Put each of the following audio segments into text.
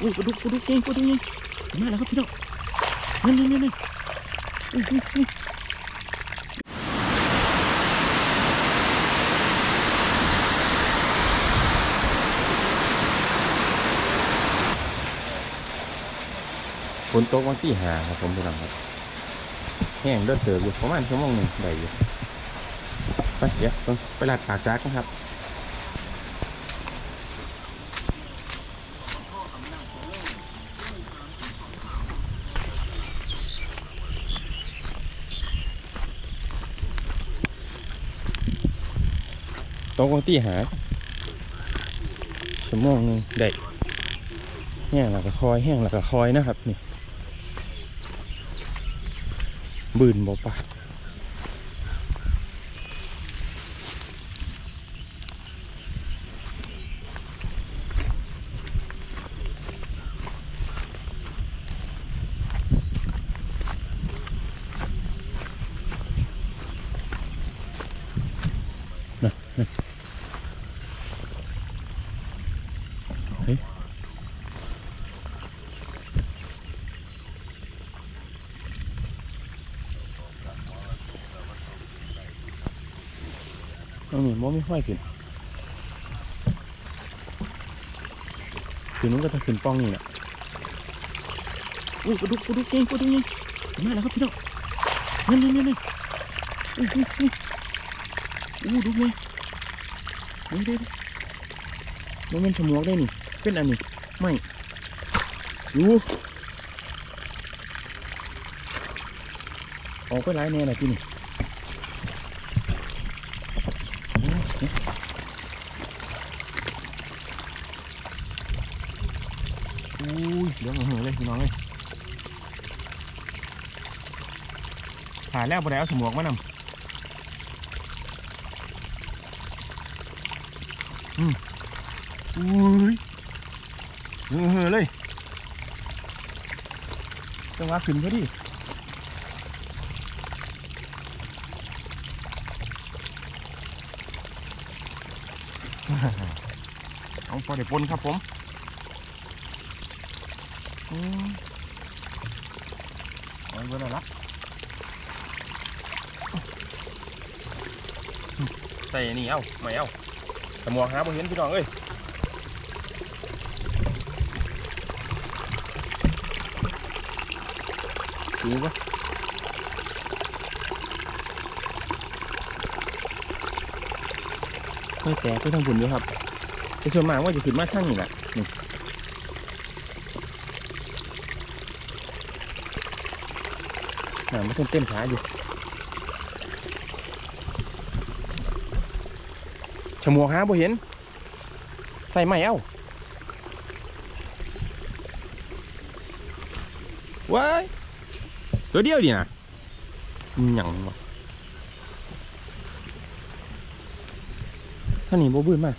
อุ้ยปลาดุกปลาดุกเองปลาดุกเองมาแล้วครับพี่น้องนั่นนั่นนั่นอุ้ยอุ้ยฝนตกวันที่หาครับผมพี่น้องครับแห้งเดินเติบอยู่ประมาณชั่วโมงหนึ่งได้อยู่ไปเดี๋ยวไปหลาดปากจักนะครับ ตรงที่หาชั่วโมงหนึงได้แห้งแล้วก็คอยแห้งแล้วก็คอยนะครับนี่บืนบ่ปะ มีห้อยขึ้นคือมันก็จะขึ้นป้องนี่แหละอุ้ยปลาดุกปลาดุกเก่งปลาดุกเองมาแล้วครับพี่น้องนั่นนั่นนั่นนั่อุ้ยอุ้ยอุ้ยอู้ดุกเลยนี่เด้มันเป็นฉมวกได้นี่เป็นอันนี้ไม่อู้ออกไปหลายแน่เลยที่นี่ อุ้ยเหลืองเหอเลยพี่น้องเลยหาแล้วบ่ได้เอาสมวกมานำอืมอุ้ยเหือเหอเลยจังหวะขึ้นพอดี เอาพอได้ปนครับผมอืมเอาเบอร์อะไรละใส่นี่เอาไม่เอาสมองหาบ่เห็นพี่น้องเอ้ยดูปะ ไม่แตกก็ทั้งบุญอยู่ครับแต่ส่วนมากว่าจะขึ้นมาทางนี้แหละนี่น้ำมันเต็มเต็มขาอยู่ฉมัวหาบ่เห็น ใส่ไม่เอ้าว้ายตัวเดียวดีนะหยังวะ ท่านี้บ่บื้นมาก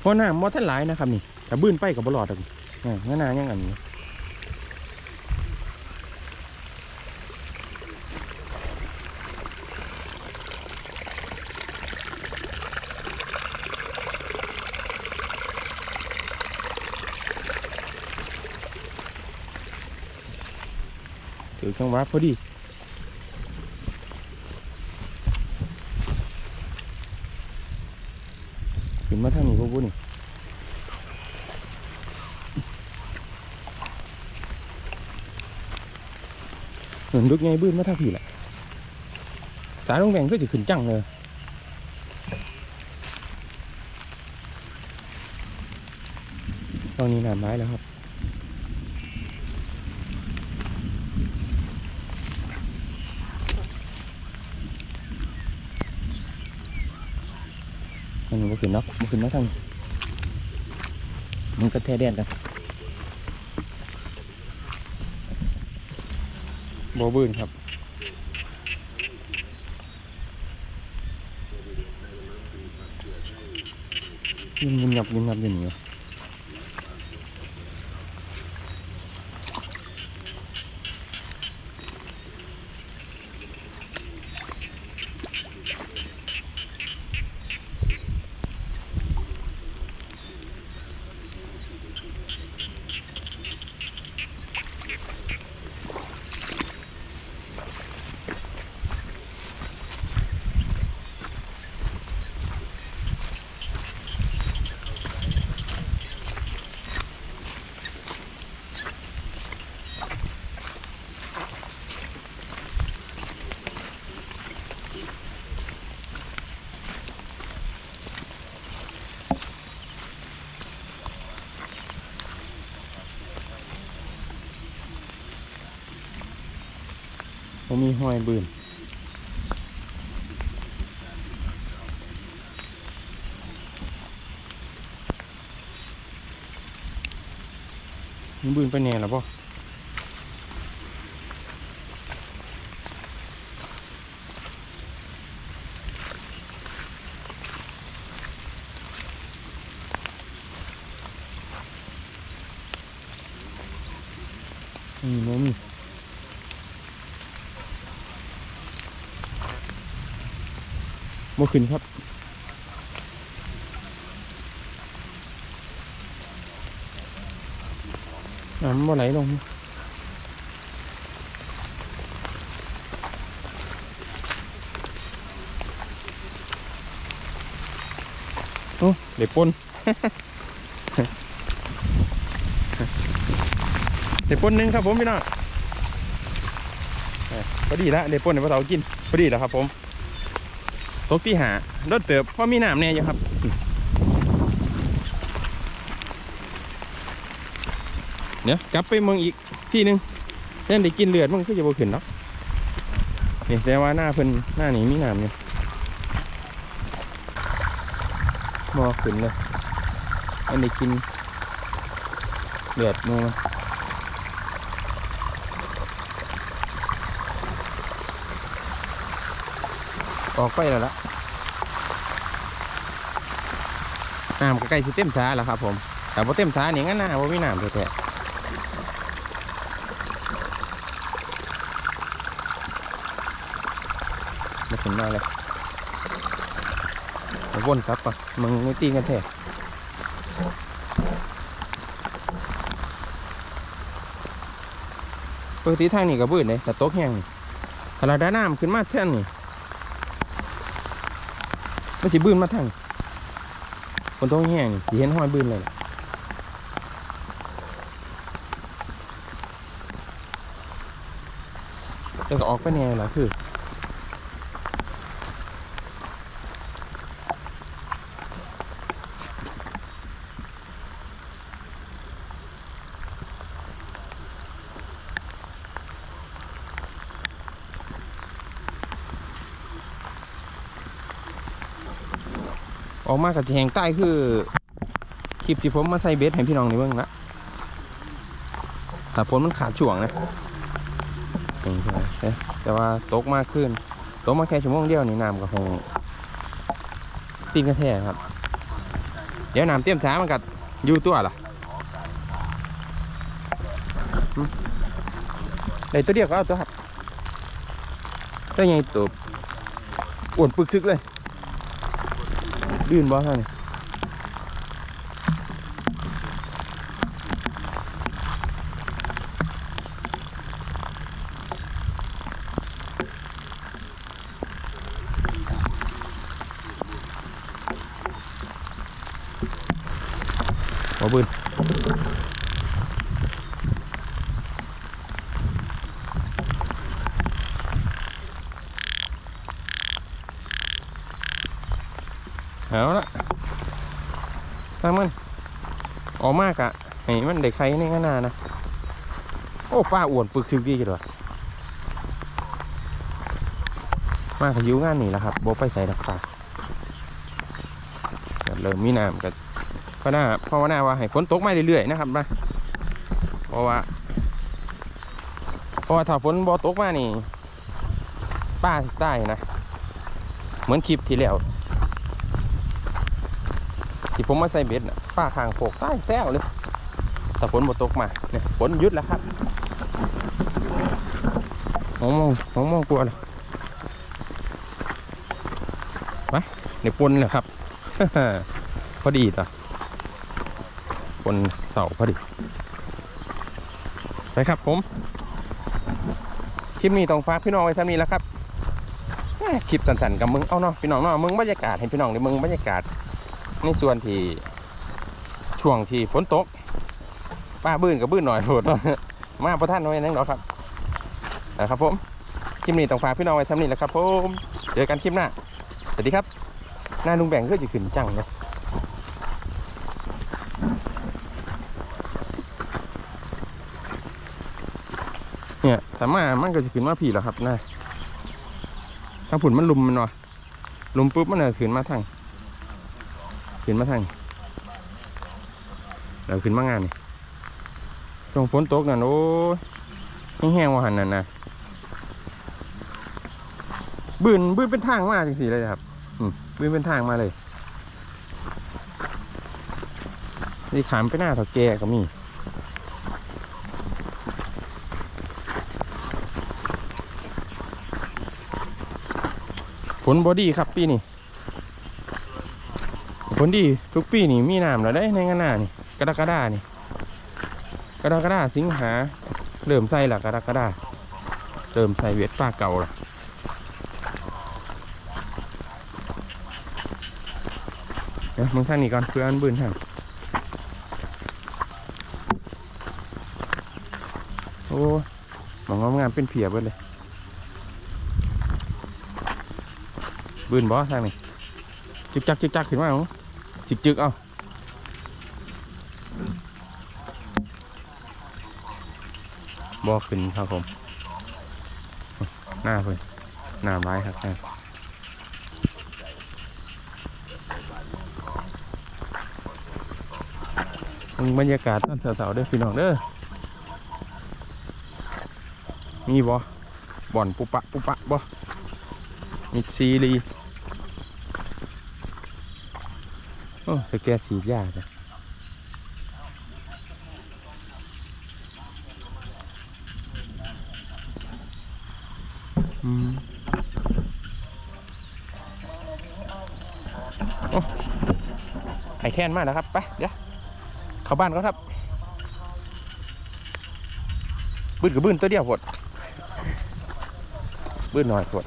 เพราะน้ำมอท่านหลายนะครับนี่แต่บื้นไปกับบลอดอะอ่างั้นนายังอันนี้ถือเครื่องวัดพอดี ขึ้นมาทางนี้ก็บุนี่เหมือนลูกไงบื้นมาท่าผีแหละสายลงแหวงก็จะขึ้นจังเลยตอนนี้หนาไม้แล้วครับ มันบ่ขึ้นเนาะมันขึ้นมาทางมันก็แท้แดนกันบ่บื้นครับยิงยิงยับยิงยับอยิงอยู่ ผมมีห้อยบืนมีบืนไปแน่แล้วป่มีโมมี โมขึ้นครับน้ำบ่ไหลลงโอ้เดี๋ยวปนเดี๋ยวปนหนึ่งครับผมพี่น้องพอดีละเดี๋ยวปนเดี๋ยวเตากินพอดีแล้วครับผม ตกที่หารถเติบเพราะมีน้ำแน่อยู่ครับเดี๋ยวกลับไปเมืองอีกที่หนึ่งยังได้กินเลือดมึงก็จะบ่ขึ้นเนาะนี่แต่ว่าหน้าเพิ่นหน้านี้มีน้ำเนี่ยมอขึ้นเลยยังได้กินเลือดมึงมา ออกไปแล้วละน้ำใกล้สิเต็มช้าแล้วครับ ผม แต่พอเต็มช้าเนี่ยงั้นหน้าว่ามีน้ำแท้ๆมาถึงมาเลยมาวนกลับก่อนมึงไม่ตีกันแท้ปกติทางนี้ก็บืดเลยแต่โต๊ะแห้งนี่เราได้น้ำขึ้นมาแท่นนี่ มันจะบืนมาทั้งคนต้องแห้งสิเห็นห้อยบืนเลยล่ะแต่ก็ออกไปแน่ละคือ อกมากับจะแหงใต้คือคลิปที่ผมมาใส่เบสให้พี่น้องในเบื้องละแต่ฝนมันขาดช่วงนะแต่ว่าตกมากขึ้นตกมาแค่ชั่วโมงเดียวนี่น้ำก็คงตีนกระแทกครับ เดี๋ยวน้ำเตรียมช้ามันกัดยู่ตัวล่ะหึได้ตัวเดียวก็เอาตัวครับตัวใหญ่ตัวอ้วนปึกซึกเลย ดื้นบ่ท่านนี่หัวบืน เอาละทางมัน ออกมากอะให้มันได้ไข่ในข้างหน้านะ โอ้ป้าอ้วนปึกซิลกี้กันด้วยมากขยิวงานนี่แหละครับโบไปใส่ดักปลาเริ่มมีน้ำกันก็น่าเพราะว่าน่าว่าให้ฝนตกมาเรื่อยๆนะครับนะเพราะว่าเพราะว่าถ้าฝนบ่ตกมานี่ป้าสิตายนะ เหมือนคลิปที่แล้ว ที่ผมมาใส่เบ็ดนะป้าคางโขกใต้แซวเลยแต่ฝนบ่ตกมาเนี่ยฝนหยุดแล้วครับมองมองมองมองกลัวเลยไปเดี๋ยวปนเลยครับ พอดีต่อปนเสาพอดี ไปครับผม คลิปนี้ต้องฝากพี่น้องไว้ท่านี้แล้วครับคลิปสั้นๆกับมึง เอาเนาะพี่น้องเนาะมึงบรรยากาศให้พี่น้องได้มึงบรรยากาศ ในส่วนที่ช่วงที่ฝนตกป้าบื้นกับบื้นหน่อยโหดเนาะมาประท่านไว้นั่งเนาะครับนะครับผมคลิปนี้ต้องฝากพี่น้องไว้ซ้ำนี้แหละครับผมเจอกันคลิปหน้าสวัสดีครับ หน้าลุงแบ่งก็จะขึ้นจังเลยเนี่ยแต่มามันก็จะขึ้นมาผีแล้วครับนะถ้าผุนมันลุมมันวะลุมปุ๊บมันเลยขึ้นมาทาง ขึ้นมาทางแล้วขึ้นมางานช่วงฝนตกนั่นโอ้ยแห้งว่าหันนั่นนะบืนบืนเป็นทางมาจังสีเลยครับบืนเป็นทางมาเลยนี่ขามไปหน้าเถาแก่ก็มีฝนบอดี้ครับปีนี้ ฝนดีทุกปีนี่มีน้ำแล้วได้ในงานหน้านี่กรกฎานี่กระดากฎาสิงหาเริ่มใส่ละกรกฎาเริ่มใส่เวทป้าเก่าละเดี๋ยวมึงท่างนี้ก่อนเพื่อนบืนทางโอ้หมองงามเป็นเพียบเลย บืนบ่ทางนี้จึกจักจึกจักขึ้นมาเอ จึกจึกเอาบ่ขึ้นครับผม หน้าเพิ่นหน้าร้ครับหน้าบรรยากาศตอนเสาๆเด้อพี่น้องเด้อมีบ่บ่อนปุปะปุปะบ่มิกซีรี อ้สแกสีดยาจ้ะอืมโอ้ไอแค้นมากนะครับ ไป เดี๋ยวเข้าบ้านก็ครับ บื้นกับบื้นตัวเดียวพดบื้นหน่อยพด